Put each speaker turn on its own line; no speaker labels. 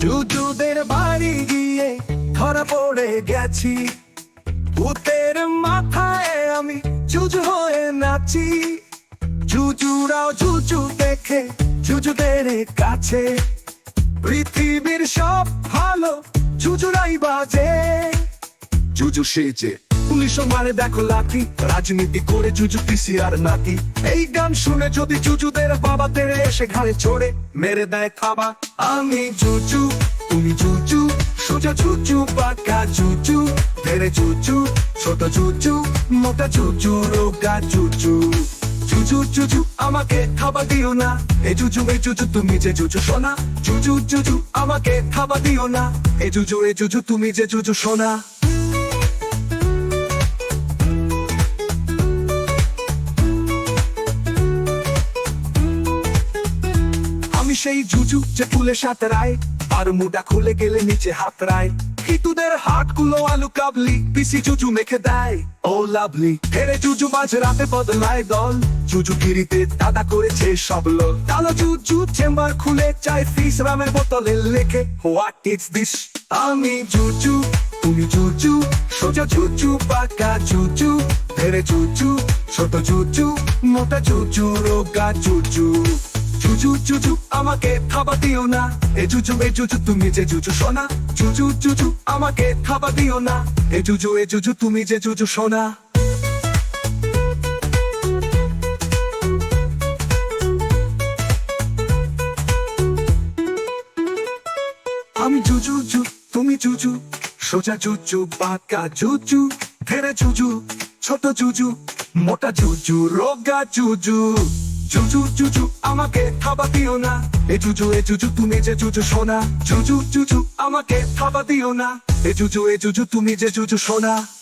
জুজুদের বাড়ি গিয়ে ধরা পড়ে গেছি। ভূতের মাথায় আমি জুজু হয়ে নাচি। জুজুরাও জুজু দেখে জুজুদের কাছে। পৃথিবীর সব ভালো জুজুরাই বাজে। জুজু সেজে পুলিশ মারে দেখো লাঠি। রাজনীতি করে জুজু পিসি আর নাতি। এই গান শুনে যদি জুজুদের বাবা তেরে এসে ঘাড়ে চড়ে মেরে দেয় খাবা আমি জুজু, তুমি জুজু, সোজা জুজু, পাকা জুজু। তেরে জুজু, ছোট জুজু, মোটা জুজু, রোগা জুজু। জুজু জুজু, আমাকে খাবার দিও না। এ জুজু এ জুজু, তুমি যে জুজু সোনা। জুজু জুজু, আমাকে খাবার দিও না। এ জুজু এ জুজু, তুমি যে জুজু সোনা। সেই জুজু যে ফুলে সাঁতরায় আর মুডা খুলে গেলে নিচে হাতরায় হিতুদের হাটগুলো আলু কাবলি, পিসি জুজু মেখে দেয়। ও লাভলি, হেরে জুজু মাঝ রাতে বদলায় দল। জুজু গিরিতে দাদা করেছে সব লোক তালো জুজু চেম্বার খুলে চাই ফিস, রামের বোতলে লেখে হোয়াট ইটস দিস আমি জুজু, তুমি জুজু, সোজা জুজু, পাকা জুজু হেরে জুজু, ছোট জুজু, মোটা জুজু, রোগা জুজু। জুজু জুজু আমাকে খাবার দিও না। এ জুজু এ জুজু তুমি যে জুজু সোনা। জুজু জুজু আমাকে খাবার দিও না। এ জুজু এ জুজু তুমি যে জুজু সোনা। আমি জুজু জু তুমি জুজু সোজা জুজু বাঁকা জুজু ধেরে জুজু ছোট জুজু মোটা জুজু রোগা জুজু জুজু জুজু, আমাকে থাবা দিও না। এ জুজু এ জুজু, তুমি যে জুজু সোনা। জুজু জুজু, আমাকে থাবা দিও না। এ জুজু এ জুজু, তুমি যে জুজু সোনা।